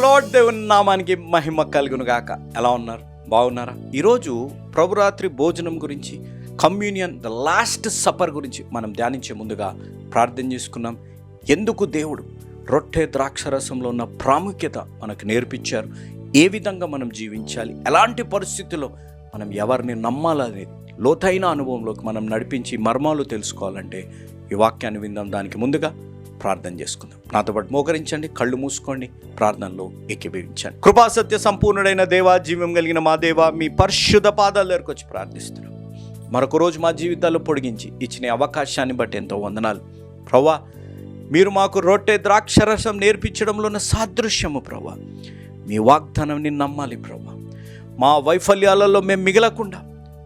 Lord దేవుని నామానికి మహిమ కలుగును గాక ఎలా ఉన్నారు? బాగున్నారా? ఈరోజు ప్రభురాత్రి భోజనం గురించి కమ్యూనియన్ ద లాస్ట్ సపర్ గురించి మనం ధ్యానించే ముందుగా ప్రార్థన చేసుకున్నాం. ఎందుకు దేవుడు రొట్టె ద్రాక్షరసంలో ఉన్న ప్రాముఖ్యత మనకు నేర్పించారు? ఏ విధంగా మనం జీవించాలి? ఎలాంటి పరిస్థితుల్లో మనం ఎవరిని నమ్మాలనేది లోతైన అనుభవంలోకి మనం నడిపించి మర్మాలు తెలుసుకోవాలంటే ఈ వాక్యాన్ని విందాం. దానికి ముందుగా ప్రార్థన చేసుకుందాం. నాతో పాటు మోకరించండి కళ్ళు మూసుకోండి ప్రార్థనలో ఏకీభవించండి. కృపా సత్య సంపూర్ణుడైన దేవా జీవం కలిగిన మా దేవా మీ పరిశుద్ధ పాదాల దగ్గరకు వచ్చి ప్రార్థిస్తున్నాం. మరొక రోజు మా జీవితాల్లో పొడిగించి ఇచ్చిన అవకాశాన్ని బట్టి ఎంతో వందనాలు. ప్రవ్వా మీరు మాకు రొట్టె ద్రాక్షరసం నేర్పించడంలో ఉన్న సాదృశ్యము ప్రవ్వా. మీ వాగ్దానాన్ని నమ్మాలి ప్రవ్వా. మా వైఫల్యాలలో మేము మిగలకుండా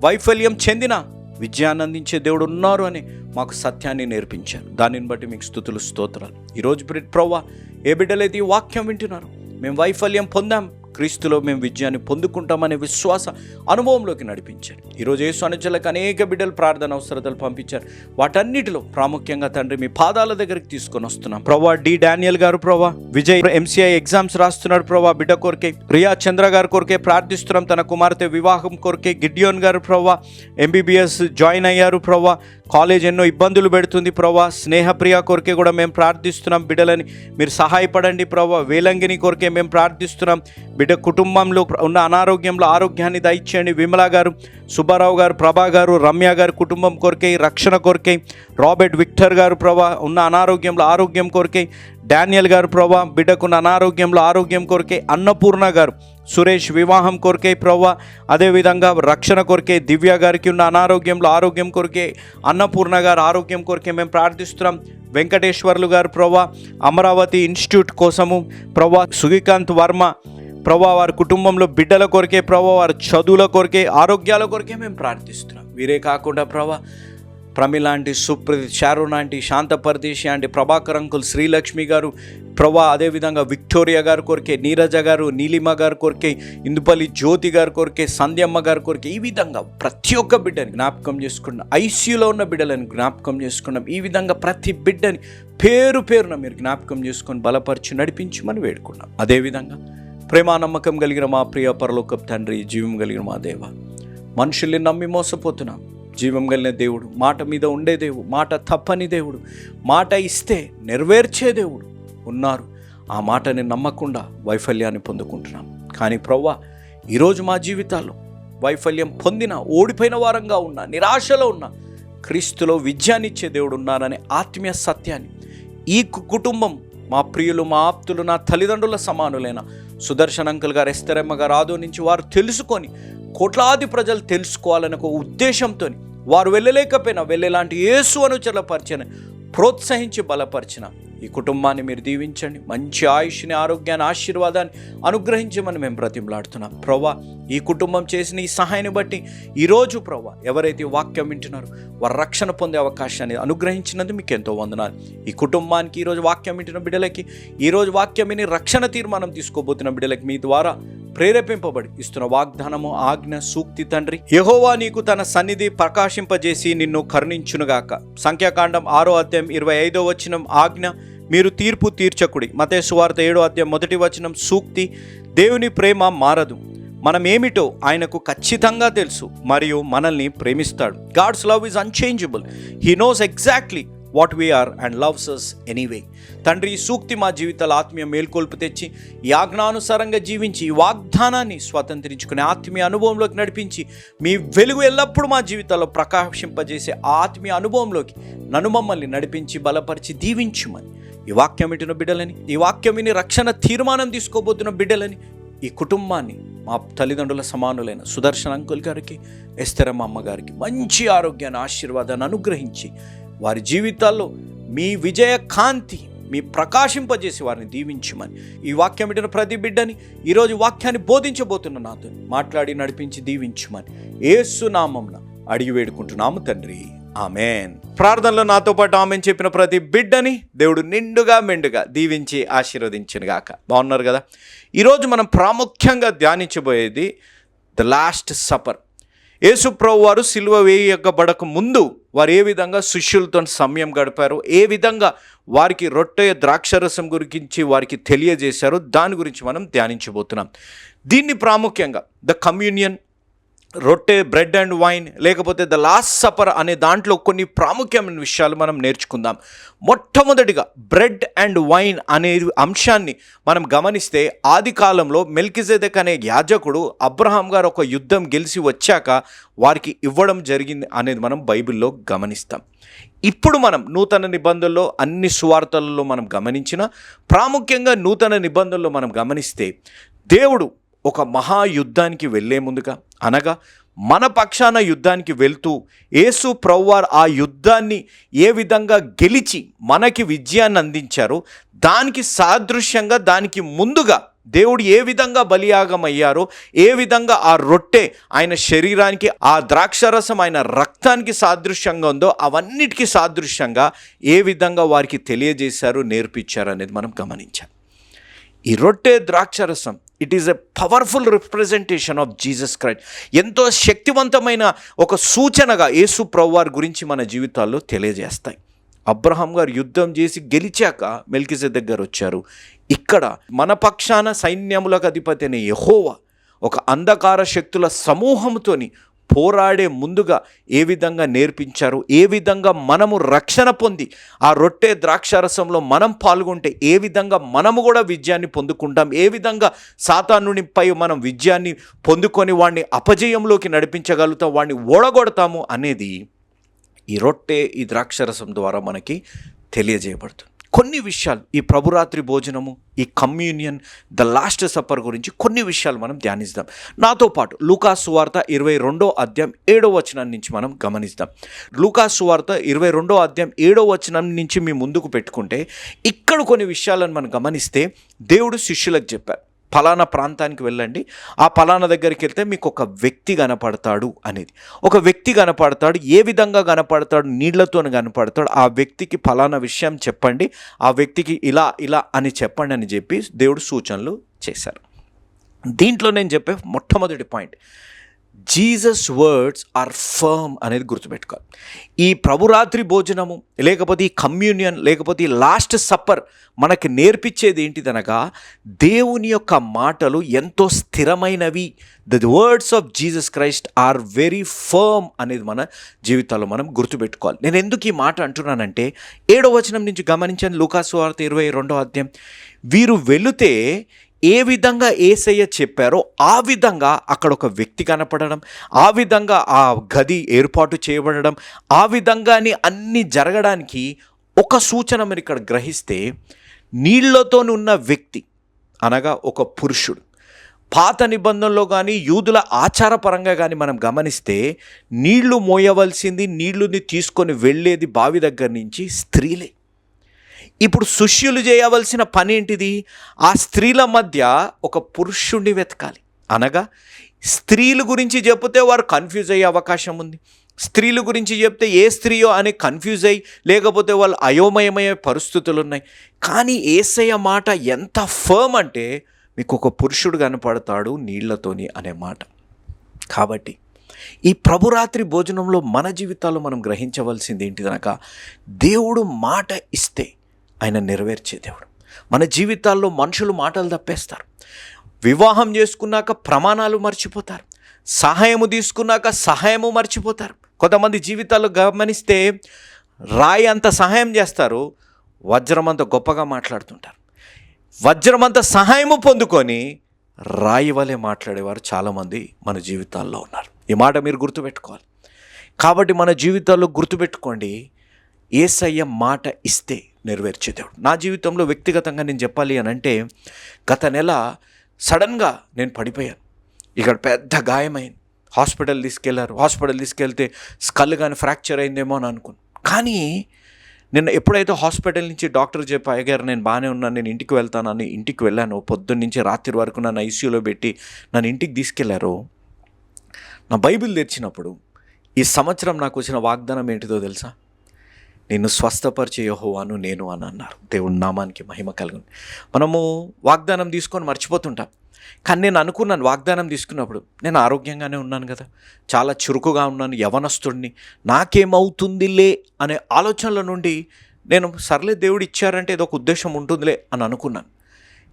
వైఫల్యం చెందిన విజయాన్ని అందించే దేవుడు ఉన్నారు అని మాకు సత్యాన్ని నేర్పించారు. దానిని బట్టి మీకు స్థుతులు స్తోత్రాలు. ఈరోజు ప్రి- ప్రవ్వా ఏ బిడ్డలైతే ఈ వాక్యం వింటున్నారు మేము వైఫల్యం పొందాం. క్రీస్తులో మేము విజయాన్ని పొందుకుంటామనే విశ్వాస అనుభవంలోకి నడిపించారు. ఈరోజు యేసు అనుచలకు అనేక బిడ్డలు ప్రార్థన అవసరతలు పంపించారు. వాటన్నిటిలో ప్రాముఖ్యంగా తండ్రి మీ పాదాల దగ్గరికి తీసుకొని వస్తున్నాం. ప్రభా డి డానియల్ గారు ప్రభా విజయ్ ఎంసీఐ ఎగ్జామ్స్ రాస్తున్నాడు ప్రభా బిడ్డ కోరికే రియా చంద్ర గారి కోరికే ప్రార్థిస్తున్నాం. తన కుమార్తె వివాహం కోరికే గిడ్యోన్ గారు ప్రభా ఎంబీబీఎస్ జాయిన్ అయ్యారు ప్రభా. కాలేజ్ ఎన్నో ఇబ్బందులు పెడుతుంది ప్రభా. స్నేహప్రియ కోరికే కూడా మేము ప్రార్థిస్తున్నాం. బిడ్డలని మీరు సహాయపడండి ప్రభా. వేలంగిని కోరికే మేము ప్రార్థిస్తున్నాం. బిడ్డ కుటుంబంలో ఉన్న అనారోగ్యంలో ఆరోగ్యాన్ని దయచేయండి. విమలా గారు సుబ్బారావు గారు ప్రభా గారు రమ్య గారు కుటుంబం కొరకై రక్షణ కొరకై రాబర్ట్ విక్టర్ గారు ప్రభా ఉన్న అనారోగ్యంలో ఆరోగ్యం కొరకై డానియల్ గారు ప్రభా బిడ్డకున్న అనారోగ్యంలో ఆరోగ్యం కొరకే అన్నపూర్ణ గారు సురేష్ వివాహం కొరకే ప్రభా అదేవిధంగా రక్షణ కొరకే దివ్య గారికి ఉన్న అనారోగ్యంలో ఆరోగ్యం కొరకే అన్నపూర్ణ గారు ఆరోగ్యం కొరకే మేము ప్రార్థిస్తున్నాం. వెంకటేశ్వర్లు గారు ప్రభా అమరావతి ఇన్స్టిట్యూట్ కోసము ప్రభా సుగికాంత్ వర్మ ప్రభా వారి కుటుంబంలో బిడ్డల కొరకే ప్రభా వారి చదువుల కొరకే ఆరోగ్యాల కొరకే మేము ప్రార్థిస్తున్నాం. వీరే కాకుండా ప్రభా ప్రమిలాంటి సుప్రతి చారు లాంటి శాంత పరదేశి లాంటి ప్రభాకర్ అంకుల్ శ్రీలక్ష్మి గారు ప్రభా అదేవిధంగా విక్టోరియా గారి కొరకే నీరజ గారు నీలిమ గారి కొరకే ఇందుపల్లి జ్యోతి గారి కొరకే సంధ్యమ్మ గారి కొరకే ఈ విధంగా ప్రతి ఒక్క బిడ్డని జ్ఞాపకం చేసుకున్నాం ఐసీయూలో ఉన్న బిడ్డలను జ్ఞాపకం చేసుకున్నాం. ఈ విధంగా ప్రతి బిడ్డని పేరు పేరున మీరు జ్ఞాపకం చేసుకొని బలపరిచి నడిపించమని వేడుకున్నాం. అదేవిధంగా ప్రేమ నమ్మకం కలిగిన మా ప్రియ పరలోకపు తండ్రి జీవం కలిగిన మా దేవ. మనుషుల్ని నమ్మి మోసపోతున్నాం. జీవం కలిగిన దేవుడు మాట మీద ఉండే దేవుడు మాట తప్పని దేవుడు మాట ఇస్తే నెరవేర్చే దేవుడు ఉన్నారు. ఆ మాటని నమ్మకుండా వైఫల్యాన్ని పొందుకుంటున్నాం. కానీ ప్రవ్వా ఈరోజు మా జీవితాల్లో వైఫల్యం పొందిన ఓడిపోయిన వారంగా ఉన్న నిరాశలో ఉన్న క్రీస్తులో విజయాన్నిచ్చే దేవుడు ఉన్నారనే ఆత్మీయ సత్యాన్ని ఈ కు- కుటుంబం మా ప్రియులు మా ఆప్తులు నా తల్లిదండ్రుల సమానులైన సుదర్శన్ అంకుల్ గారు ఎస్తరమ్మగా రాదో నుంచి వారు తెలుసుకొని కోట్లాది ప్రజలు తెలుసుకోవాలనే ఒక ఉద్దేశంతో వారు వెళ్ళలేకపోయినా వెళ్ళేలాంటి యేసు అనుచరుల పరిచయం ప్రోత్సహించి బలపరిచిన ఈ కుటుంబాన్ని మీరు దీవించండి. మంచి ఆయుష్ని ఆరోగ్యాన్ని ఆశీర్వాదాన్ని అనుగ్రహించమని మేము బ్రతిమలాడుతున్నాం. ప్రవ్వా ఈ కుటుంబం చేసిన ఈ సహాయాన్ని బట్టి ఈరోజు ప్రవ్వా ఎవరైతే వాక్యం వింటున్నారో వారు రక్షణ పొందే అవకాశాన్ని అనుగ్రహించినందుకు మీకు ఎంతో వందనాలు. ఈ కుటుంబానికి ఈరోజు వాక్యం వింటున్న బిడ్డలకి ఈరోజు వాక్యం విని రక్షణ తీర్మానం తీసుకోబోతున్న బిడ్డలకి మీ ద్వారా ప్రేరేపింపబడి ఇస్తున్న వాగ్దానము ఆజ్ఞ సూక్తి తండ్రి. యహోవా నీకు తన సన్నిధి ప్రకాశింపజేసి నిన్ను కరుణించునుగాక. సంఖ్యాకాండం ఆరో అధ్యాయం ఇరవై ఐదో వచనం ఆజ్ఞ మీరు తీర్పు తీర్చకుడి. మతేశ్వార్త ఏడో అధ్యాయం మొదటి వచనం సూక్తి దేవుని ప్రేమ మారదు. మనం ఏమిటో ఆయనకు ఖచ్చితంగా తెలుసు మరియు మనల్ని ప్రేమిస్తాడు. God's love is unchangeable. He knows exactly what we are and loves us anyway తండ్రి సూక్తి మా జీవితాల ఆత్మీయ మేల్కొల్పు తెచ్చి యాజ్ఞానుసారంగా జీవించి ఈ వాగ్దానాన్ని స్వతంత్రించుకునే ఆత్మీయ అనుభవంలోకి నడిపించి మీ వెలుగు ఎల్లప్పుడూ మా జీవితాల్లో ప్రకాశింపజేసే ఆత్మీయ అనుభవంలోకి నన్ను మమ్మల్ని నడిపించి బలపరిచి దీవించుమని. ఈ వాక్యం వింటున్న బిడ్డలని ఈ వాక్యం విని రక్షణ తీర్మానం తీసుకోబోతున్న బిడ్డలని ఈ కుటుంబాన్ని మా తల్లిదండ్రుల సమానులైన సుదర్శన్ అంకుల్ గారికి ఎస్తరమ్మ అమ్మగారికి మంచి ఆరోగ్యాన్ని ఆశీర్వాదాన్ని అనుగ్రహించి వారి జీవితాల్లో మీ విజయ కాంతి మీ ప్రకాశింపజేసి వారిని దీవించమని ఈ వాక్యం వింటున్న ప్రతి బిడ్డని ఈరోజు వాక్యాన్ని బోధించబోతున్న నాతో మాట్లాడి నడిపించి దీవించమని ఏసునామంన అడిగి వేడుకుంటున్నాము తండ్రి. ఆమెన్. ప్రార్థనలో నాతో పాటు ఆమె చెప్పిన ప్రతి బిడ్డని దేవుడు నిండుగా మెండుగా దీవించి ఆశీర్వదించిన గాక. బాగున్నారు కదా? ఈరోజు మనం ప్రాముఖ్యంగా ధ్యానించబోయేది ద లాస్ట్ సపర్. యేసుప్రభు వారు సిలువ వేయబడక ముందు వారు ఏ విధంగా శిష్యులతో సమయం గడిపారు ఏ విధంగా వారికి రొట్టె ద్రాక్షరసం గురించి వారికి తెలియజేశారో దాని గురించి మనం ధ్యానించబోతున్నాం. దీన్ని ప్రాముఖ్యంగా ద కమ్యూనియన్ రొట్టె బ్రెడ్ అండ్ వైన్ లేకపోతే ద లాస్ట్ సపర్ అనే దాంట్లో కొన్ని ప్రాముఖ్యమైన విషయాలు మనం నేర్చుకుందాం. మొట్టమొదటిగా బ్రెడ్ అండ్ వైన్ అనే అంశాన్ని మనం గమనిస్తే ఆది కాలంలో మెల్కిజెదెక్ అనే యాజకుడు అబ్రహాం గారు ఒక యుద్ధం గెలిచి వచ్చాక వారికి ఇవ్వడం జరిగింది అనేది మనం బైబిల్లో గమనిస్తాం. ఇప్పుడు మనం నూతన నిబంధనలో అన్ని సువార్తలలో మనం గమనించిన ప్రాముఖ్యంగా నూతన నిబంధనలో మనం గమనిస్తే దేవుడు ఒక మహాయుద్ధానికి వెళ్ళే ముందుగా అనగా మన పక్షాన యుద్ధానికి వెళ్తూ యేసు ప్రవ్వార్ ఆ యుద్ధాన్ని ఏ విధంగా గెలిచి మనకి విజయాన్ని అందించారో దానికి సాదృశ్యంగా దానికి ముందుగా దేవుడు ఏ విధంగా బలియాగం అయ్యారో ఏ విధంగా ఆ రొట్టె ఆయన శరీరానికి ఆ ద్రాక్షరసం ఆయన రక్తానికి సాదృశ్యంగా ఉందో అవన్నిటికీ సాదృశ్యంగా ఏ విధంగా వారికి తెలియజేశారు నేర్పించారు అనేది మనం గమనించాం ఈ రొట్టె ద్రాక్షరసం it is a powerful representation of Jesus Christ ఎంతో శక్తివంతమైన ఒక సూచనగా యేసు ప్రవ్వార్ గురించి మన జీవితాల్లో తెలియజేస్తాయి. అబ్రహాం గారు యుద్ధం చేసి గెలిచాక మెల్కిజ దగ్గర వచ్చారు. ఇక్కడ మన పక్షాన సైన్యములకు అధిపతి అనే యహోవా ఒక అంధకార శక్తుల సమూహంతోని పోరాడే ముందుగా ఏ విధంగా నేర్పించారు? ఏ విధంగా మనము రక్షణ పొంది ఆ రొట్టె ద్రాక్షారసంలో మనం పాల్గొంటే ఏ విధంగా మనము కూడా విజయాన్ని పొందుకుంటాం? ఏ విధంగా సాతానునిపై మనం విజయాన్ని పొందుకొని వాడిని అపజయంలోకి నడిపించగలుగుతాం? వాడిని ఓడగొడతాము అనేది ఈ రొట్టె ఈ ద్రాక్షరసం ద్వారా మనకి తెలియజేయబడుతుంది. కొన్ని విషయాలు ఈ ప్రభురాత్రి భోజనము ఈ కమ్యూనియన్ ద లాస్ట్ సప్పర్ గురించి కొన్ని విషయాలు మనం ధ్యానిస్తాం. నాతో పాటు లూకా సువార్త ఇరవై రెండో అధ్యాయం ఏడో వచనం నుంచి మనం గమనిస్తాం. లూకా సువార్త ఇరవై రెండో అధ్యాయం ఏడో వచనం నుంచి మీ ముందుకు పెట్టుకుంటే ఇక్కడ కొన్ని విషయాలను మనం గమనిస్తే దేవుడు శిష్యులకు చెప్పారు. ఫలానా ప్రాంతానికి వెళ్ళండి. ఆ ఫలానా దగ్గరికి వెళ్తే మీకు ఒక వ్యక్తి కనపడతాడు అనేది. ఒక వ్యక్తి కనపడతాడు ఏ విధంగా కనపడతాడు నీళ్ళతో కనపడతాడు ఆ వ్యక్తికి ఫలానా విషయం చెప్పండి ఆ వ్యక్తికి ఇలా ఇలా అని చెప్పండి అని చెప్పి దేవుడు సూచనలు చేశారు. దీంట్లో నేను చెప్పే మొట్టమొదటి point Jesus words are firm అనేది గుర్తుపెట్టుకోవాలి. ఈ ప్రభురాత్రి భోజనము లేకపోతే ఈ కమ్యూనియన్ లేకపోతే ఈ లాస్ట్ సప్పర్ మనకి నేర్పించేది ఏంటిదనగా దేవుని యొక్క మాటలు ఎంతో స్థిరమైనవి. The words of Jesus Christ are very firm అనేది మన జీవితాల్లో మనం గుర్తుపెట్టుకోవాలి. నేను ఎందుకు ఈ మాట అంటున్నానంటే ఏడో వచనం నుంచి గమనించాను లూకాసు వార్త ఇరవై రెండో అధ్యాయం. వీరు వెళితే ఏ విధంగా ఏసయ్య చెప్పారో ఆ విధంగా అక్కడ ఒక వ్యక్తి కనపడడం ఆ విధంగా ఆ గది ఏర్పాటు చేయబడడం ఆ విధంగానే అన్నీ జరగడానికి ఒక సూచన మీరు ఇక్కడ గ్రహిస్తే నీళ్ళతో ఉన్న వ్యక్తి అనగా ఒక పురుషుడు. పాత నిబంధనలో కానీ యూదుల ఆచారపరంగా కానీ మనం గమనిస్తే నీళ్ళు మోయవలసింది నీళ్ళుని తీసుకొని వెళ్ళేది బావి దగ్గర నుంచి స్త్రీలే. ఇప్పుడు శిష్యులు చేయవలసిన పని ఏంటిది? ఆ స్త్రీల మధ్య ఒక పురుషుణ్ణి వెతకాలి. అనగా స్త్రీల గురించి చెబితే వారు కన్ఫ్యూజ్ అయ్యే అవకాశం ఉంది. స్త్రీల గురించి చెప్తే ఏ స్త్రీయో అని కన్ఫ్యూజ్ అయ్యి లేకపోతే వాళ్ళు అయోమయమయ్యే పరిస్థితులు ఉన్నాయి. కానీ ఏసయ్య మాట ఎంత ఫర్మ్ అంటే మీకు ఒక పురుషుడు కనపడతాడు నీళ్ళతోని అనే మాట. కాబట్టి ఈ ప్రభురాత్రి భోజనంలో మన జీవితాల్లో మనం గ్రహించవలసింది ఏంటిదనక దేవుడు మాట ఇస్తే ఆయన నెరవేర్చే దేవుడు. మన జీవితాల్లో మనుషులు మాటలు తప్పేస్తారు. వివాహం చేసుకున్నాక ప్రమాణాలు మర్చిపోతారు. సహాయము తీసుకున్నాక సహాయము మర్చిపోతారు. కొంతమంది జీవితాలు గమనిస్తే రాయి అంత సహాయం చేస్తారు వజ్రమంత గొప్పగా మాట్లాడుతుంటారు. వజ్రం అంత సహాయము పొందుకొని రాయి వలె మాట్లాడేవారు చాలామంది మన జీవితాల్లో ఉన్నారు. ఈ మాట మీరు గుర్తుపెట్టుకోవాలి. కాబట్టి మన జీవితాల్లో గుర్తుపెట్టుకోండి ఏసయ్య మాట ఇస్తే నెరవేర్చే దేవుడు. నా జీవితంలో వ్యక్తిగతంగా నేను చెప్పాలి అని అంటే గత నెల సడన్గా నేను పడిపోయాను. ఇక్కడ పెద్ద గాయమైంది. హాస్పిటల్ తీసుకెళ్ళారు. హాస్పిటల్ తీసుకెళ్తే స్కల్ కానీ ఫ్రాక్చర్ అయిందేమో అని అనుకున్నాను కానీ నిన్న ఎప్పుడైతే హాస్పిటల్ నుంచి డాక్టర్ చెప్పి అయ్యగారు నేను బాగానే ఉన్నాను నేను ఇంటికి వెళ్తానని ఇంటికి వెళ్ళాను పొద్దున్న నుంచి రాత్రి వరకు నన్ను ఐసీయూలో పెట్టి నన్ను ఇంటికి తీసుకెళ్ళారు నా బైబిల్ తెరిచినప్పుడు ఈ సంవత్సరం నాకు వచ్చిన వాగ్దానం ఏంటిదో తెలుసా? నిన్ను స్వస్థపరిచే యహోవాను నేను అని అన్నారు. దేవుడి నామానికి మహిమ కలుగును. మనము వాగ్దానం తీసుకొని మర్చిపోతుంటాం. కానీ నేను అనుకున్నాను వాగ్దానం తీసుకున్నప్పుడు నేను ఆరోగ్యంగానే ఉన్నాను కదా. చాలా చురుకుగా ఉన్నాను యవనస్తుడిని. నాకేమవుతుందిలే అనే ఆలోచనల నుండి నేను సర్లే దేవుడు ఇచ్చారంటే ఏదో ఒక ఉద్దేశం ఉంటుందిలే అని అనుకున్నాను.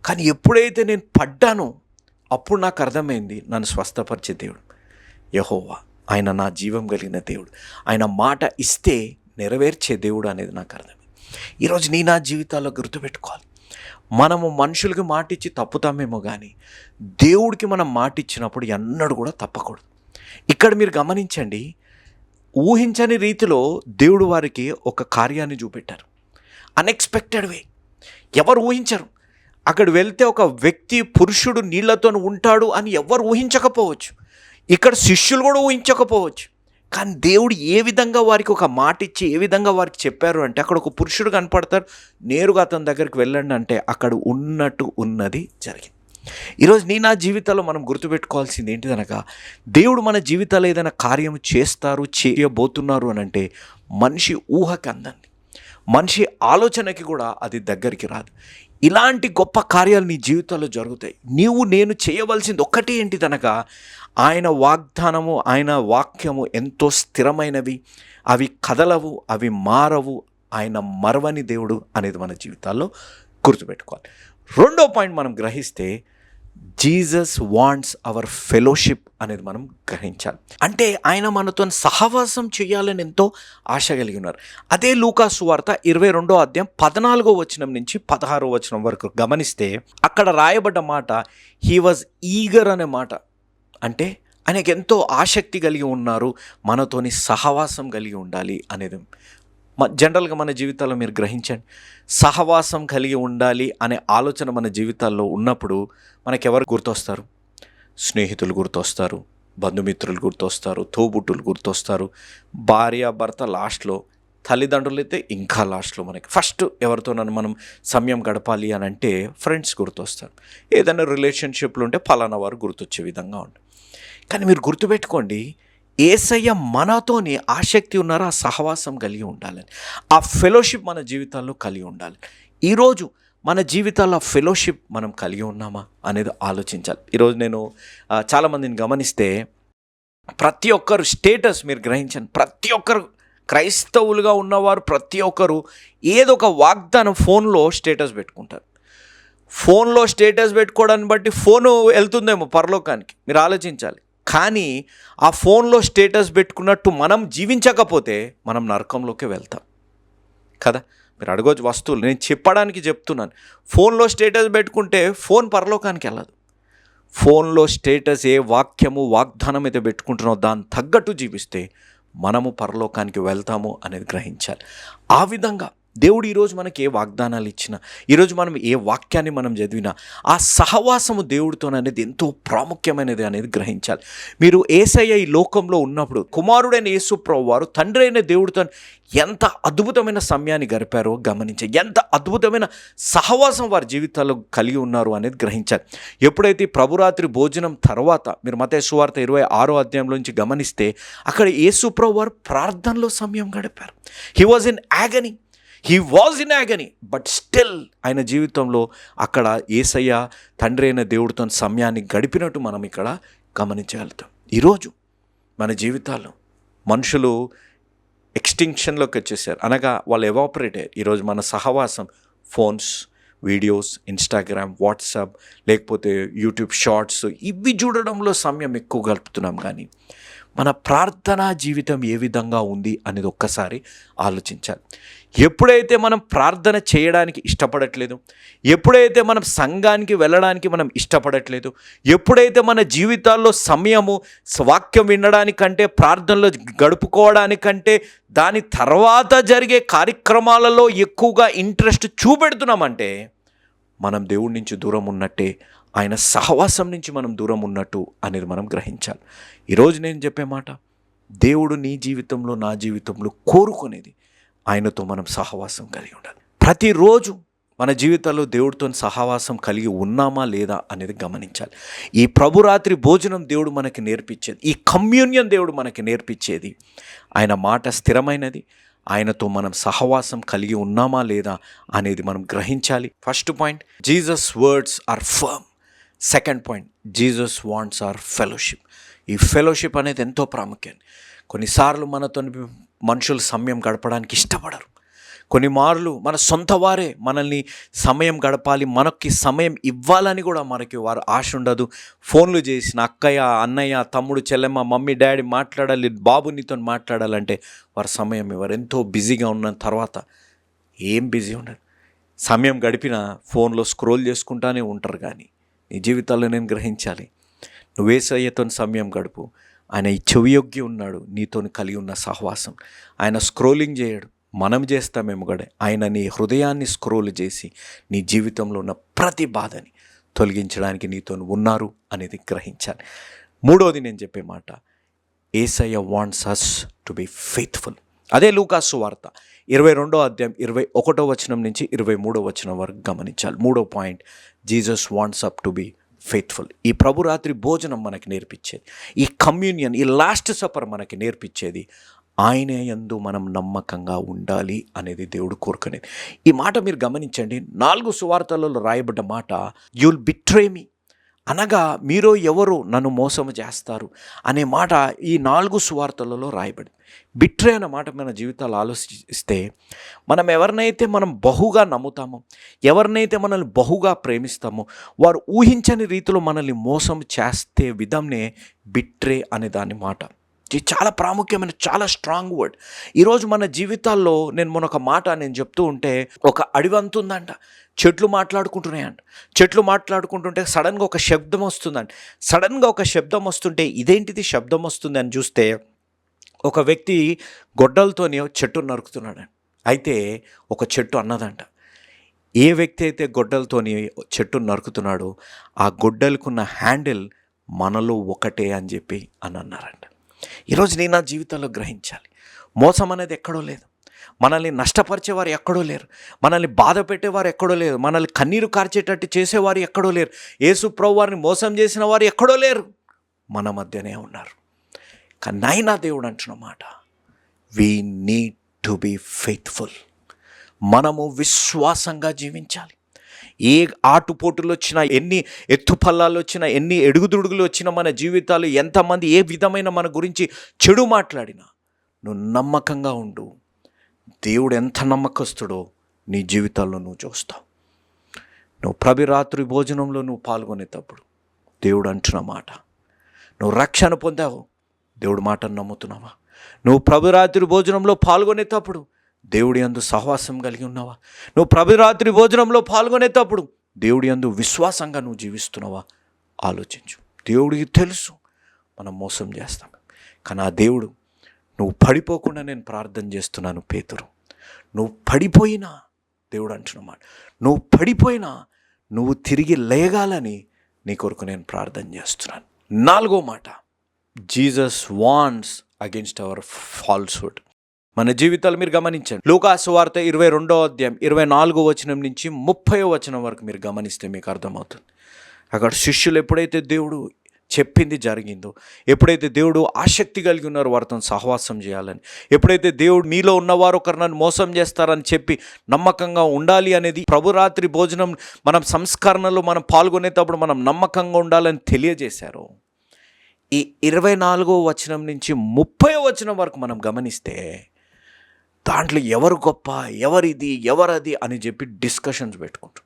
కానీ ఎప్పుడైతే నేను పడ్డానో అప్పుడు నాకు అర్థమైంది నన్ను స్వస్థపరిచే దేవుడు యహోవా. ఆయన నా జీవం కలిగిన దేవుడు. ఆయన మాట ఇస్తే నెరవేర్చే దేవుడు అనేది నాకు అర్థం. ఈరోజు నీ నా జీవితాల్లో గుర్తుపెట్టుకోవాలి. మనము మనుషులకి మాటిచ్చి తప్పుతామేమో కానీ దేవుడికి మనం మాటిచ్చినప్పుడు ఎన్నడూ కూడా తప్పకూడదు. ఇక్కడ మీరు గమనించండి ఊహించని రీతిలో దేవుడు వారికి ఒక కార్యాన్ని చూపెట్టారు. అన్ఎక్స్పెక్టెడ్ వే ఎవరు ఊహించరు. అక్కడ వెళ్తే ఒక వ్యక్తి పురుషుడు నీళ్ళతో ఉంటాడు అని ఎవరు ఊహించకపోవచ్చు. ఇక్కడ శిష్యులు కూడా ఊహించకపోవచ్చు. కానీ దేవుడు ఏ విధంగా వారికి ఒక మాట ఇచ్చి ఏ విధంగా వారికి చెప్పారు అంటే అక్కడ ఒక పురుషుడు కనపడతారు నేరుగా అతని దగ్గరికి వెళ్ళండి అంటే అక్కడ ఉన్నట్టు ఉన్నది జరిగింది. ఈరోజు నీ నా జీవితంలో మనం గుర్తుపెట్టుకోవాల్సింది ఏంటిదనగా దేవుడు మన జీవితాలు ఏదైనా కార్యం చేస్తారు చేయబోతున్నారు అని అంటే మనిషి ఊహకి అందండి. మనిషి ఆలోచనకి కూడా అది దగ్గరికి రాదు. ఇలాంటి గొప్ప కార్యాలు నీ జీవితంలో జరుగుతాయి. నీవు నేను చేయవలసింది ఒక్కటి ఏంటిదనగా ఆయన వాగ్దానము ఆయన వాక్యము ఎంతో స్థిరమైనవి. అవి కదలవు అవి మారవు. ఆయన మరవని దేవుడు అనేది మన జీవితాల్లో గుర్తుపెట్టుకోవాలి. రెండో పాయింట్ మనం గ్రహిస్తే జీసస్ వాంట్స్ అవర్ ఫెలోషిప్ అనేది మనం గ్రహించాలి. అంటే ఆయన మనతో సహవాసం చేయాలని ఎంతో ఆశ కలిగి ఉన్నారు. అదే లూకా వార్త ఇరవై రెండో అధ్యాయం పద్నాలుగో వచనం నుంచి పదహారో వచనం వరకు గమనిస్తే అక్కడ రాయబడ్డ మాట హీ వాజ్ ఈగర్ అనే మాట. అంటే ఆయనకు ఎంతో ఆసక్తి కలిగి ఉన్నారు మనతోని సహవాసం కలిగి ఉండాలి అనేది. జనరల్గా మన జీవితాల్లో మీరు గ్రహించండి. సహవాసం కలిగి ఉండాలి అనే ఆలోచన మన జీవితాల్లో ఉన్నప్పుడు మనకెవరు గుర్తొస్తారు? స్నేహితులు గుర్తొస్తారు బంధుమిత్రులు గుర్తొస్తారు తోబుట్టులు గుర్తొస్తారు. భార్య భర్త లాస్ట్లో తల్లిదండ్రులు అయితే ఇంకా లాస్ట్లో మనకి. ఫస్ట్ ఎవరితోనైనా మనం సమయం గడపాలి అని అంటే ఫ్రెండ్స్ గుర్తొస్తారు. ఏదైనా రిలేషన్షిప్లు ఉంటే ఫలానా వారు గుర్తొచ్చే విధంగా ఉంటుంది కానీ మీరు గుర్తుపెట్టుకోండి ఏసయ్య మనతోని ఆసక్తి ఉన్నారా? ఆ సహవాసం కలిగి ఉండాలని. ఆ ఫెలోషిప్ మన జీవితాల్లో కలిగి ఉండాలి. ఈరోజు మన జీవితాల్లో ఫెలోషిప్ మనం కలిగి ఉన్నామా అనేది ఆలోచించాలి. ఈరోజు నేను చాలామందిని గమనిస్తే ప్రతి ఒక్కరు స్టేటస్ మీరు గ్రహించండి. ప్రతి ఒక్కరు క్రైస్తవులుగా ఉన్నవారు ప్రతి ఒక్కరు ఏదో ఒక వాగ్దానం ఫోన్లో స్టేటస్ పెట్టుకుంటారు. ఫోన్లో స్టేటస్ పెట్టుకోవడాన్ని బట్టి ఫోను వెళ్తుందేమో పరలోకానికి. మీరు ఆలోచించాలి. కానీ ఆ ఫోన్లో స్టేటస్ పెట్టుకున్నట్టు మనం జీవించకపోతే మనం నరకంలోకి వెళ్తాం. కదా? మీరు అడగవచ్చు వస్తువులు. నేను చెప్పడానికి చెప్తున్నాను. ఫోన్లో స్టేటస్ పెట్టుకుంటే ఫోన్ పరలోకానికి వెళ్ళదు. ఫోన్లో స్టేటస్ ఏ వాక్యము వాగ్దానం అయితే పెట్టుకుంటున్నావు దాన్ని తగ్గట్టు జీవిస్తే మనము పరలోకానికి వెళ్తాము అనేది గ్రహించాలి. ఆ విధంగా దేవుడు ఈరోజు మనకి ఏ వాగ్దానాలు ఇచ్చినా ఈరోజు మనం ఏ వాక్యాన్ని మనం చదివినా ఆ సహవాసము దేవుడితో అనేది ఎంతో ప్రాముఖ్యమైనది అనేది గ్రహించాలి. మీరు ఏసయ్య ఈ లోకంలో ఉన్నప్పుడు కుమారుడైన యేసుప్రభు వారు తండ్రి అయిన దేవుడితో ఎంత అద్భుతమైన సమయాన్ని గడిపారో గమనించాలి ఎంత అద్భుతమైన సహవాసం వారి జీవితాల్లో కలిగి ఉన్నారు అనేది గ్రహించాలి. ఎప్పుడైతే ప్రభురాత్రి భోజనం తర్వాత మీరు మత సువార్త ఇరవై ఆరో అధ్యాయంలోంచి గమనిస్తే అక్కడ యేసుప్రభు వారు ప్రార్థనలో సమయం గడిపారు. He was in agony he was in agony but still ఆయన జీవితంలో అక్కడ ఏసయ్య తండ్రి అయిన దేవుడితో సమయాన్ని గడిపినట్టు మనం ఇక్కడ గమనించగలుగుతాం. ఈరోజు మన జీవితాల్లో మనుషులు ఎక్స్టింక్షన్లోకి వచ్చేసారు. అనగా వాళ్ళు ఎవాపరేట్ అయ్యారు. ఈరోజు మన సహవాసం ఫోన్స్ వీడియోస్ ఇన్స్టాగ్రామ్ వాట్సాప్ లేకపోతే యూట్యూబ్ షార్ట్స్ ఇవి చూడడంలో సమయం ఎక్కువ గడుపుతున్నాం కానీ మన ప్రార్థనా జీవితం ఏ విధంగా ఉంది అనేది ఒక్కసారి ఆలోచించాలి. ఎప్పుడైతే మనం ప్రార్థన చేయడానికి ఇష్టపడట్లేదు ఎప్పుడైతే మనం సంఘానికి వెళ్ళడానికి మనం ఇష్టపడట్లేదు ఎప్పుడైతే మన జీవితాల్లో సమయము వాక్యం వినడానికంటే ప్రార్థనలో గడుపుకోవడానికంటే దాని తర్వాత జరిగే కార్యక్రమాలలో ఎక్కువగా ఇంట్రెస్ట్ చూపెడుతున్నామంటే మనం దేవుడి నుంచి దూరం ఉన్నట్టే ఆయన సహవాసం నుంచి మనం దూరం ఉన్నట్టు అనేది మనం గ్రహించాలి. ఈరోజు నేను చెప్పే మాట దేవుడు నీ జీవితంలో నా జీవితంలో కోరుకునేది ఆయనతో మనం సహవాసం కలిగి ఉండాలి. ప్రతిరోజు మన జీవితాల్లో దేవుడితో సహవాసం కలిగి ఉన్నామా లేదా అనేది గమనించాలి. ఈ ప్రభురాత్రి భోజనం దేవుడు మనకి నేర్పించేది. ఈ కమ్యూనియన్ దేవుడు మనకి నేర్పించేది. ఆయన మాట స్థిరమైనది. ఆయనతో మనం సహవాసం కలిగి ఉన్నామా లేదా అనేది మనం గ్రహించాలి. First point Jesus words are firm. Second point Jesus wants our fellowship. ఈ ఫెలోషిప్ అనేది ఎంతో ప్రాముఖ్యం. కొన్నిసార్లు మనతో మనుషులు సమయం గడపడానికి ఇష్టపడరు. కొన్ని మార్లు మన సొంత వారే మనల్ని సమయం గడపాలి మనకి సమయం ఇవ్వాలని కూడా మనకి వారు ఆశ ఉండదు. ఫోన్లు చేసిన అక్కయ్య అన్నయ్య తమ్ముడు చెల్లెమ్మ మమ్మీ డాడీ మాట్లాడాలి బాబు నీతో మాట్లాడాలంటే వారు సమయం ఇవ్వరు. ఎంతో బిజీగా ఉన్న తర్వాత ఏం బిజీ ఉండదు సమయం గడిపిన ఫోన్లో స్క్రోల్ చేసుకుంటానే ఉంటారు కానీ నీ జీవితాల్లో నేను గ్రహించాలి. నువ్వేసయ్యతో సమయం గడుపు. ఆయన ఈ చెవియొగ్గి ఉన్నాడు నీతో కలిగి ఉన్న సహవాసం. ఆయన స్క్రోలింగ్ చేయడు మనం చేస్తామేమో కూడా ఆయన నీ హృదయాన్ని స్క్రోల్ చేసి నీ జీవితంలో ఉన్న ప్రతి బాధని తొలగించడానికి నీతో ఉన్నారు అనేది గ్రహించాలి. మూడోది నేను చెప్పే మాట Yesayya wants us to be faithful అదే లూకాసు వార్త ఇరవై రెండో అధ్యాయం ఇరవై ఒకటో వచనం నుంచి ఇరవై మూడో వచనం వరకు గమనించాలి. మూడో point Jesus wants up to be faithful ఈ ప్రభురాత్రి భోజనం మనకి నేర్పించేది. ఈ కమ్యూనియన్ ఈ లాస్ట్ సఫర్ మనకి నేర్పించేది. ఆయనే యందు మనం నమ్మకంగా ఉండాలి అనేది దేవుడు కోరుకునేది. ఈ మాట మీరు గమనించండి. నాలుగు సువార్తలలో రాయబడ్డ మాట యుల్ బిట్రేమి అనగా మీరు ఎవరు నన్ను మోసము చేస్తారు? అనే మాట ఈ నాలుగు సువార్తలలో రాయబడింది. బిట్రే అన్న మాట మన జీవితాలు ఆలోచిస్తే మనం ఎవరినైతే మనం బహుగా నమ్ముతామో ఎవరినైతే మనల్ని బహుగా ప్రేమిస్తామో వారు ఊహించని రీతిలో మనల్ని మోసం చేస్తే విధంనే బిట్రే అనే దాని మాట. ఇది చాలా ప్రాముఖ్యమైన చాలా స్ట్రాంగ్ వర్డ్. ఈరోజు మన జీవితాల్లో నేను మొన్న ఒక మాట నేను చెప్తూ ఉంటే ఒక అడవి ఉందంట. చెట్లు మాట్లాడుకుంటున్నాయంట. చెట్లు మాట్లాడుకుంటుంటే సడన్గా ఒక శబ్దం వస్తుందంట. సడన్గా ఒక శబ్దం వస్తుంటే ఇదేంటిది శబ్దం వస్తుంది అని చూస్తే ఒక వ్యక్తి గొడ్డలతోనే చెట్టు నరుకుతున్నాడు. అయితే ఒక చెట్టు అన్నదంట. ఏ వ్యక్తి అయితే గొడ్డలతోని చెట్టు నరుకుతున్నాడో ఆ గొడ్డలకున్న హ్యాండిల్ మనలో ఒకటే అని చెప్పి అని అన్నారంట. ఈరోజు నేను నా జీవితంలో గ్రహించాలి. మోసం అనేది ఎక్కడో లేదు. మనల్ని నష్టపరిచేవారు ఎక్కడో లేరు. మనల్ని బాధ పెట్టేవారు ఎక్కడో లేరు. మనల్ని కన్నీరు కార్చేటట్టు చేసేవారు ఎక్కడో లేరు. యేసు వారిని మోసం చేసిన వారు ఎక్కడో లేరు. మన మధ్యనే ఉన్నారు. కానీ నాయనా దేవుడు అంటున్న మాట we need to be faithful మనము విశ్వాసంగా జీవించాలి. ఏ ఆటుపోటులు వచ్చినా ఎన్ని ఎత్తుపల్లాలు వచ్చినా ఎన్ని ఎడుగుదుడుగులు వచ్చినా మన జీవితాలు ఎంతమంది ఏ విధమైన మన గురించి చెడు మాట్లాడినా నువ్వు నమ్మకంగా ఉండు. దేవుడు ఎంత నమ్మకస్తుడో నీ జీవితాల్లో నువ్వు చూస్తావు. నువ్వు ప్రభిరాత్రి భోజనంలో నువ్వు పాల్గొనేటప్పుడు దేవుడు అంటున్న మాట నువ్వు రక్షణ పొందావు. దేవుడు మాటను నమ్ముతున్నావా? నువ్వు ప్రభురాత్రి భోజనంలో పాల్గొనేటప్పుడు దేవుడి అందు సహవాసం కలిగి ఉన్నావా? నువ్వు ప్రభురాత్రి భోజనంలో పాల్గొనేటప్పుడు దేవుడి అందు విశ్వాసంగా నువ్వు జీవిస్తున్నావా? ఆలోచించు. దేవుడికి తెలుసు. మనం మోసం చేస్తాం. కానీ ఆ దేవుడు నువ్వు పడిపోకుండా నేను ప్రార్థన చేస్తున్నాను పేతురు. నువ్వు పడిపోయినా దేవుడు అంటున్నమాట నువ్వు పడిపోయినా నువ్వు తిరిగి లేగాలని నీ కొరకు నేను ప్రార్థన చేస్తున్నాను. నాలుగో మాట. Jesus wants against our falsehood మన జీవితాలు మీరు గమనించండి. లూకాసు వార్త ఇరవై రెండో అధ్యాయం ఇరవై నాలుగో వచనం నుంచి ముప్పై వచనం వరకు మీరు గమనిస్తే మీకు అర్థమవుతుంది. అక్కడ శిష్యులు ఎప్పుడైతే దేవుడు చెప్పింది జరిగిందో ఎప్పుడైతే దేవుడు ఆసక్తి కలిగి ఉన్నారో వారితో సహవాసం చేయాలని ఎప్పుడైతే దేవుడు మీలో ఉన్నవారు ఒకరు నన్ను మోసం చేస్తారని చెప్పి నమ్మకంగా ఉండాలి అనేది ప్రభురాత్రి భోజనం మనం సంస్కరణలో మనం పాల్గొనేటప్పుడు మనం నమ్మకంగా ఉండాలని తెలియజేశారు. ఈ ఇరవై నాలుగో వచనం నుంచి ముప్పై వచనం వరకు మనం గమనిస్తే దాంట్లో ఎవరు గొప్ప ఎవరిది ఎవరది అని చెప్పి డిస్కషన్స్ పెట్టుకుంటాం.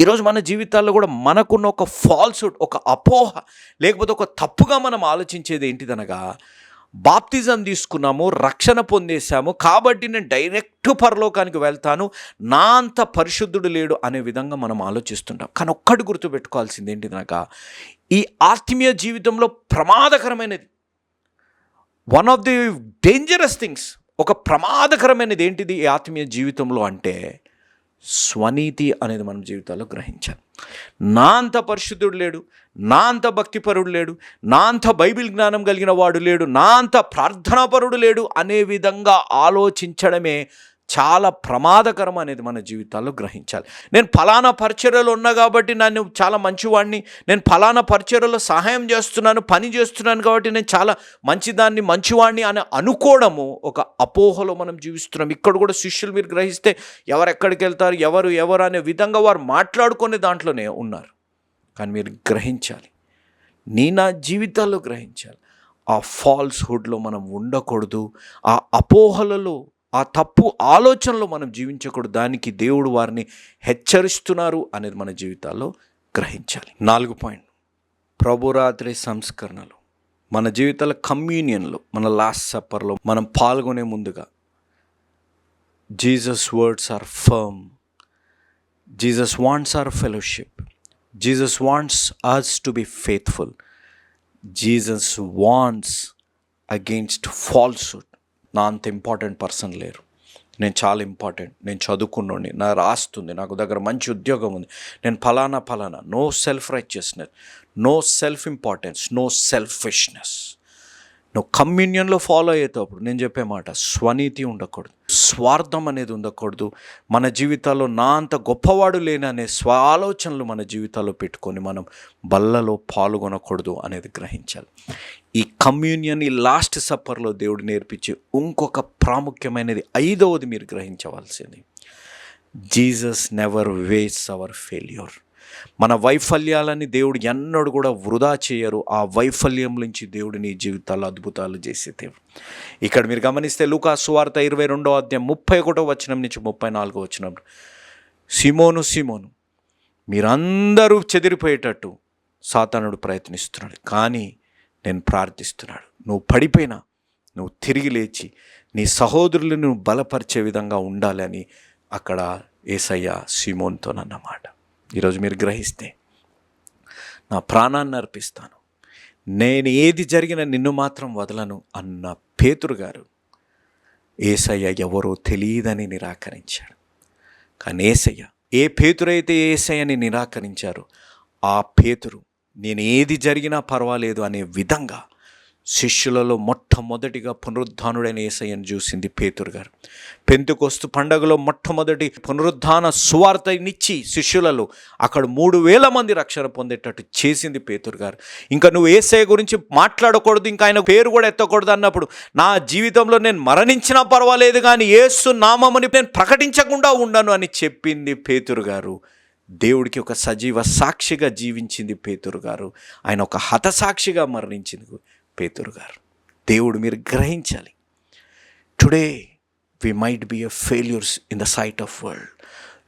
ఈరోజు మన జీవితాల్లో కూడా మనకున్న ఒక ఫాల్స్హుడ్ ఒక అపోహ లేకపోతే ఒక తప్పుగా మనం ఆలోచించేది ఏంటిదనగా బాప్తిజం తీసుకున్నాము రక్షణ పొందేశాము కాబట్టి నేను డైరెక్ట్ పరలోకానికి వెళ్తాను నా అంత పరిశుద్ధుడు లేడు అనే విధంగా మనం ఆలోచిస్తుంటాం. కానీ ఒక్కటి గుర్తుపెట్టుకోవాల్సింది ఏంటిదనగా ఈ ఆత్మీయ జీవితంలో ప్రమాదకరమైనది. One of the dangerous things ఒక ప్రమాదకరమైనది ఏంటిది ఈ ఆత్మీయ జీవితంలో అంటే స్వనీతి అనేది మనం జీవితాల్లో గ్రహించాలి. నా అంత పరిశుద్ధుడు లేడు నా అంత భక్తిపరుడు లేడు నా అంత బైబిల్ జ్ఞానం కలిగిన వాడు లేడు నా అంత ప్రార్థనాపరుడు లేడు అనే విధంగా ఆలోచించడమే చాలా ప్రమాదకరం అనేది మన జీవితాల్లో గ్రహించాలి. నేను ఫలానా పరిచర్యలు ఉన్నా కాబట్టి నన్ను చాలా మంచివాడిని నేను ఫలానా పరిచర్యలో సహాయం చేస్తున్నాను పని చేస్తున్నాను కాబట్టి నేను చాలా మంచిదాన్ని మంచివాడిని అని అనుకోవడము ఒక అపోహలో మనం జీవిస్తున్నాం. ఇక్కడ కూడా శిష్యులు మీరు గ్రహిస్తే ఎవరు ఎక్కడికి వెళ్తారు ఎవరు ఎవరు అనే విధంగా వారు మాట్లాడుకునే దాంట్లోనే ఉన్నారు. కానీ మీరు గ్రహించాలి. నీ నా జీవితాల్లో గ్రహించాలి. ఆ ఫాల్స్ హుడ్లో మనం ఉండకూడదు. ఆ అపోహలలో ఆ తప్పు ఆలోచనలో మనం జీవించకూడదు. దానికి దేవుడు వారిని హెచ్చరిస్తున్నారు అనేది మన జీవితాల్లో గ్రహించాలి. నాలుగు పాయింట్. ప్రభురాత్రి సంస్కరణలు. మన జీవితాల కమ్యూనియన్లో మన లాస్ట్ సప్పర్లో మనం పాల్గొనే ముందుగా Jesus words are firm. Jesus wants our fellowship. Jesus wants us to be faithful Jesus wants against falsehood నా అంత ఇంపార్టెంట్ పర్సన్ లేరు. నేను చాలా ఇంపార్టెంట్ నేను చదువుకున్నోడిని. నా రాస్తుంది. నాకు దగ్గర మంచి ఉద్యోగం ఉంది. నేను ఫలానా ఫలానా. No self righteousness no self importance no selfishness నువ్వు కమ్యూనియన్లో ఫాలో అయ్యేటప్పుడు నేను చెప్పే మాట స్వనీతి ఉండకూడదు. స్వార్థం అనేది ఉండకూడదు. మన జీవితాల్లో నా అంత గొప్పవాడు లేని అనే స్వ ఆలోచనలు మన జీవితాల్లో పెట్టుకొని మనం బల్లలో పాల్గొనకూడదు అనేది గ్రహించాలి. ఈ కమ్యూనియన్ ఈ లాస్ట్ సప్పర్లో దేవుడు నేర్పించే ఇంకొక ప్రాముఖ్యమైనది ఐదవది మీరు గ్రహించవలసింది. Jesus never ways our failure. మన వైఫల్యాలని దేవుడు ఎన్నడూ కూడా వృధా చేయరు. ఆ వైఫల్యం నుంచి దేవుడు నీ జీవితాల్లో అద్భుతాలు చేసే దేవుడు. ఇక్కడ మీరు గమనిస్తే లూకా సువార్త ఇరవై రెండో అధ్యాయం ముప్పై ఒకటో వచనం నుంచి ముప్పై నాలుగో వచనం. సిమోను సిమోను మీరందరూ చెదిరిపోయేటట్టు సాతానుడు ప్రయత్నిస్తున్నాడు. కానీ నేను ప్రార్థిస్తున్నాడు. నువ్వు పడిపోయినా నువ్వు తిరిగి లేచి నీ సహోదరులను బలపరిచే విధంగా ఉండాలని అక్కడ ఏసయ్య సిమోన్తోనన్నమాట ఈరోజు మీరు గ్రహిస్తే నా ప్రాణాన్ని అర్పిస్తాను. నేను ఏది జరిగిన నిన్ను మాత్రం వదలను అన్న పేతురు గారు ఏసయ్య ఎవరో తెలియదని నిరాకరించాడు. కానీ ఏసయ్య ఏ పేతురైతే ఏసయ్యని నిరాకరించారో ఆ పేతురు నేను ఏది జరిగినా పర్వాలేదు అనే విధంగా శిష్యులలో మొట్టమొదటిగా పునరుద్ధానుడైన ఏసయ్యను చూసింది పేతురు గారు. పెంతుకొస్తు పండగలో మొట్టమొదటి పునరుద్ధాన సువార్తనిచ్చి శిష్యులలో అక్కడ మూడు వేల మంది రక్షణ పొందేటట్టు చేసింది పేతురు గారు. ఇంకా నువ్వు ఏసయ్య గురించి మాట్లాడకూడదు ఇంకా ఆయన పేరు కూడా ఎత్తకూడదు అన్నప్పుడు నా జీవితంలో నేను మరణించినా పర్వాలేదు కానీ ఏసు నామమని నేను ప్రకటించకుండా ఉండను అని చెప్పింది పేతురు గారు. దేవుడికి ఒక సజీవ సాక్షిగా జీవించింది పేతురు గారు. ఆయన ఒక హతసాక్షిగా మరణించింది. పేతురు గారు. దేవుడు మీరు గ్రహించాలి. Today we might be a failures in the sight of world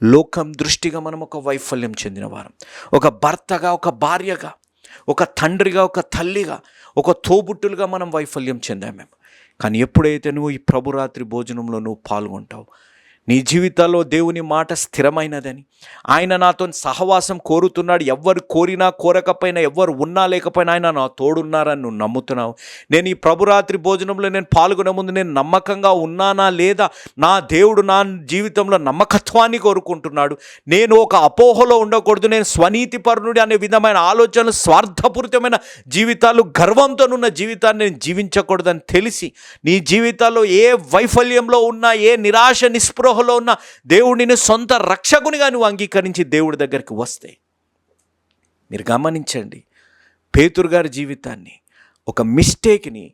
లోకం దృష్టిగా మనం ఒక వైఫల్యం చెందిన వారం. ఒక భర్తగా ఒక భార్యగా ఒక తండ్రిగా ఒక తల్లిగా ఒక తోబుట్టులుగా మనం వైఫల్యం చెందాం మేము. కానీ ఎప్పుడైతే నువ్వు ఈ ప్రభురాత్రి భోజనంలో నువ్వు పాల్గొంటావు నీ జీవితాల్లో దేవుని మాట స్థిరమైనదని. ఆయన నాతో సహవాసం కోరుతున్నాడు. ఎవ్వరు కోరినా కోరకపోయినా ఎవ్వరు ఉన్నా లేకపోయినా ఆయన నా తోడున్నారని నువ్వు నమ్ముతున్నావు. నేను ఈ ప్రభురాత్రి భోజనంలో నేను పాల్గొనే ముందు నేను నమ్మకంగా ఉన్నానా లేదా? నా దేవుడు నా జీవితంలో నమ్మకత్వాన్ని కోరుకుంటున్నాడు. నేను ఒక అపోహలో ఉండకూడదు. నేను స్వనీతి పరుణుడి అనే విధమైన ఆలోచనలు స్వార్థపూరితమైన జీవితాలు గర్వంతోనున్న జీవితాన్ని నేను జీవించకూడదని తెలిసి నీ జీవితాల్లో ఏ వైఫల్యంలో ఉన్నా ఏ నిరాశ నిస్పృహలో ఉన్న దేవుడిని సొంత రక్షకునిగా నువ్వు అంగీకరించి దేవుడి దగ్గరికి వస్తే మీరు గమనించండి పేతురు గారి జీవితాన్ని ఒక మిస్టేక్ని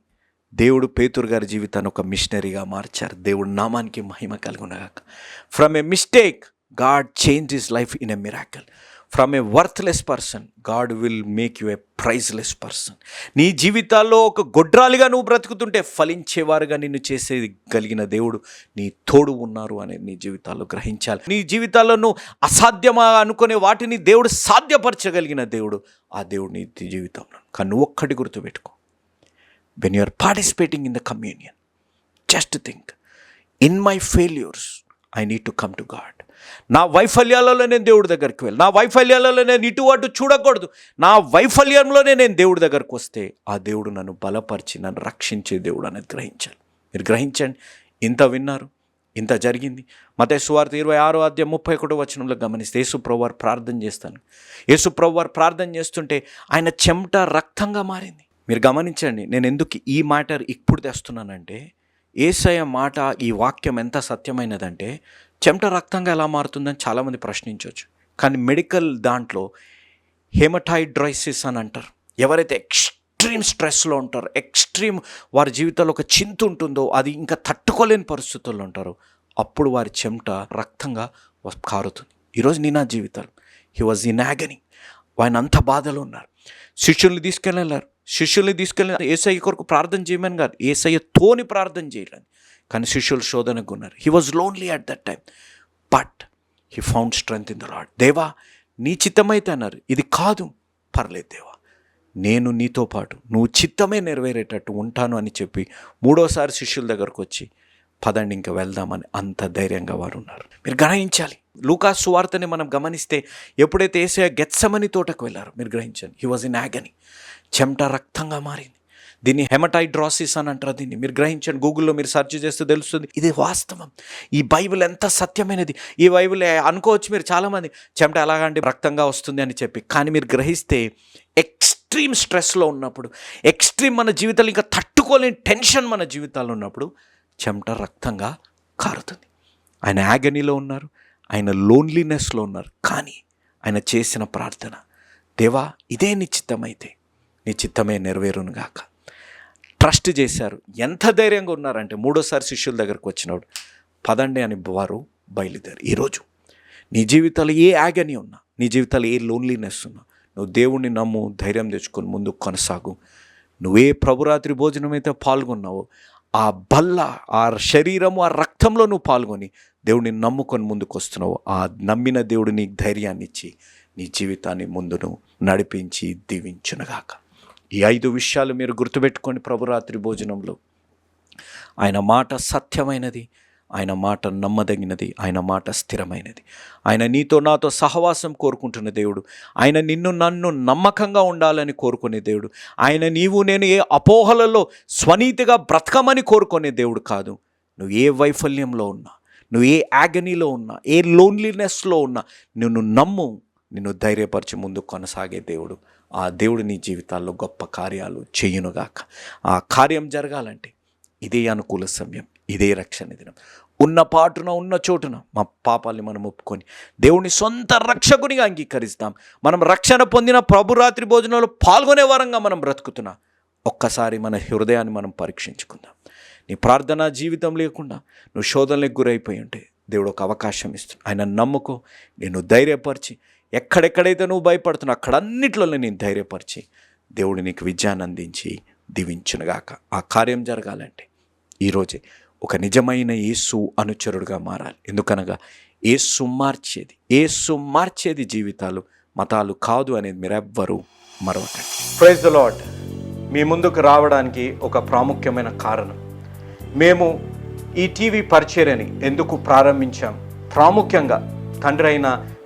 దేవుడు పేతురు గారి జీవితాన్ని ఒక మిషనరీగా మార్చారు. దేవుడు నామానికి మహిమ కలుగునగాక. From a mistake God change is life in a miracle from a worthless person God will make you a priceless person నీ జీవితాల్లో ఒక గొడ్రాలిగా నువ్వు బ్రతుకుతుంటే ఫలించేవారుగా నిన్ను చేసేది కలిగిన దేవుడు నీ తోడు ఉన్నారు అనేది నీ జీవితాల్లో గ్రహించాలి. నీ జీవితాల్లో నువ్వు అసాధ్యమా అనుకునే వాటిని దేవుడు సాధ్యపరచగలిగిన దేవుడు ఆ దేవుడు నీ జీవితంలో. కానీ నువ్వు ఒక్కటి గుర్తుపెట్టుకో. When you are participating in the communion just think in my failures I need to come to God నా వైఫల్యాలలో నేను దేవుడి దగ్గరికి వెళ్ళి నా వైఫల్యాలలో నేను ఇటు అటు చూడకూడదు. నా వైఫల్యంలోనే నేను దేవుడి దగ్గరకు వస్తే ఆ దేవుడు నన్ను బలపరిచి నన్ను రక్షించే దేవుడు అనేది గ్రహించాలి. మీరు గ్రహించండి. ఇంత విన్నారు ఇంత జరిగింది. మత సువార్త ఇరవై ఆరో అధ్యాయం ముప్పై ఒకటో వచనంలో గమనిస్తే యేసుప్రభు వారు ప్రార్థన చేస్తాను. యేసుప్రభు వారు ప్రార్థన చేస్తుంటే ఆయన చెమట రక్తంగా మారింది. మీరు గమనించండి నేను ఎందుకు ఈ మ్యాటర్ ఇప్పుడు తెస్తున్నానంటే ఏసయ మాట ఈ వాక్యం ఎంత సత్యమైనదంటే చెమట రక్తంగా ఎలా మారుతుందని చాలామంది ప్రశ్నించవచ్చు. కానీ మెడికల్ దాంట్లో హెమటైడ్రైసిస్ అని అంటారు. ఎవరైతే ఎక్స్ట్రీమ్ స్ట్రెస్లో ఉంటారో ఎక్స్ట్రీమ్ వారి జీవితంలో ఒక చింత ఉంటుందో అది ఇంకా తట్టుకోలేని పరిస్థితుల్లో ఉంటారో అప్పుడు వారి చెమట రక్తంగా కారుతుంది. ఈరోజు నీ నా జీవితాలు హీ వాజ్ ఇన్ యాగనీ ఆయన అంత బాధలో ఉన్నారు. శిష్యుల్ని తీసుకెళ్ళారు శిష్యుల్ని తీసుకెళ్ళిన ఏసఐ కొరకు ప్రార్థన చేయమని కాదు ఏసయ్యతోని ప్రార్థన చేయాలని కానీ శిష్యులు శోధనకు ఉన్నారు. He was lonely at that time but he found strength in the lord దేవా నీ చిత్తమైతే అన్నారు. ఇది కాదు. పర్లేదు దేవా. నేను నీతో పాటు నువ్వు చిత్తమే నెరవేరేటట్టు ఉంటాను అని చెప్పి మూడోసారి శిష్యుల దగ్గరకు వచ్చి పదండి ఇంకా వెళ్దామని అంత ధైర్యంగా వారు ఉన్నారు. మీరు గ్రహించాలి. లూకాస్ సువార్తని మనం గమనిస్తే ఎప్పుడైతే ఏసయ గెత్సమని తోటకు వెళ్ళారు మీరు గ్రహించండి. హీ వాజ్ ఇన్ యాగని చెమట రక్తంగా మారింది. దీన్ని హెమటైడ్రాసిస్ అని అంటారు. దీన్ని మీరు గ్రహించండి. గూగుల్లో మీరు సెర్చ్ చేస్తే తెలుస్తుంది. ఇది వాస్తవం. ఈ బైబిల్ ఎంత సత్యమైనది? ఈ బైబిల్ అనుకోవచ్చు మీరు చాలామంది. చెమట ఎలాగంటే రక్తంగా వస్తుంది అని చెప్పి. కానీ మీరు గ్రహిస్తే ఎక్స్ట్రీమ్ స్ట్రెస్లో ఉన్నప్పుడు ఎక్స్ట్రీమ్ మన జీవితాలు ఇంకా తట్టుకోలేని టెన్షన్ మన జీవితాల్లో ఉన్నప్పుడు చెమట రక్తంగా కారుతుంది. ఆయన యాగనీలో ఉన్నారు. ఆయన లోన్లీనెస్లో ఉన్నారు. కానీ ఆయన చేసిన ప్రార్థన దేవా ఇదే నిశ్చితమైతే నిశ్చితమే నెరవేరును గాక ట్రస్ట్ చేశారు. ఎంత ధైర్యంగా ఉన్నారంటే మూడోసారి శిష్యుల దగ్గరకు వచ్చినప్పుడు పదండి అని వారు బయలుదేరు ఈరోజు నీ జీవితాలు ఏ యాగని ఉన్నా నీ జీవితాలు ఏ లోన్లీనెస్ ఉన్నా నువ్వు దేవుణ్ణి నమ్ము ధైర్యం తెచ్చుకొని ముందుకు కొనసాగు. నువ్వే ప్రభురాత్రి భోజనం అయితే పాల్గొన్నావో. ఆ బల్ల ఆ శరీరము ఆ రక్తంలో నువ్వు పాల్గొని దేవుడిని నమ్ముకొని ముందుకు వస్తున్నావు. ఆ నమ్మిన దేవుడు నీకు ధైర్యాన్ని ఇచ్చి నీ జీవితాన్ని ముందును నడిపించి దీవించునగాక. ఈ ఐదు విషయాలు మీరు గుర్తుపెట్టుకోండి ప్రభురాత్రి భోజనంలో. ఆయన మాట సత్యమైనది ఆయన మాట నమ్మదగినది ఆయన మాట స్థిరమైనది. ఆయన నీతో నాతో సహవాసం కోరుకుంటున్న దేవుడు. ఆయన నిన్ను నన్ను నమ్మకంగా ఉండాలని కోరుకునే దేవుడు. ఆయన నీవు నేను ఏ అపోహలలో స్వనీతిగా బ్రతకమని కోరుకునే దేవుడు కాదు. నువ్వు ఏ వైఫల్యంలో ఉన్నా నువ్వు ఏ యాగనీలో ఉన్నా ఏ లోన్లీనెస్లో ఉన్నా నిన్ను నమ్ము నిన్ను ధైర్యపరిచి ముందు కొనసాగే దేవుడు. ఆ దేవుడు నీ జీవితాల్లో గొప్ప కార్యాలు చేయునుగాక. ఆ కార్యం జరగాలంటే ఇదే అనుకూల సమయం ఇదే రక్షణ దినం. ఉన్న పాటున ఉన్న చోటున మా పాపాల్ని మనం ఒప్పుకొని దేవుని సొంత రక్షకునిగా అంగీకరిస్తాం. మనం రక్షణ పొందిన ప్రభురాత్రి భోజనంలో పాల్గొనే వారంగా మనం బ్రతుకుతున్నా ఒక్కసారి మన హృదయాన్ని మనం పరీక్షించుకుందాం. నీ ప్రార్థనా జీవితం లేకుండా నువ్వు శోధనలకు గురైపోయి ఉంటే దేవుడు ఒక అవకాశం ఇస్తుంది ఆయన నమ్ముకో నేను ధైర్యపరిచి ఎక్కడెక్కడైతే నువ్వు భయపడుతున్నావు అక్కడన్నిట్లో నేను ధైర్యపరిచి దేవుడు నీకు విద్యాన్ని అందించి దీవించునుగాక. ఆ కార్యం జరగాలంటే ఈరోజే ఒక నిజమైన యేసు అనుచరుడుగా మారాలి. ఎందుకనగా ఏసు మార్చేది ఏసు మార్చేది జీవితాలు మతాలు కాదు అనేది మీరెవ్వరూ మరొకటి ప్రైజ్ ద లాడ్ మీ ముందుకు రావడానికి ఒక ప్రాముఖ్యమైన కారణం. మేము ఈ టీవీ పరిచర్యని ఎందుకు ప్రారంభించాం? ప్రాముఖ్యంగా తండ్రి అయిన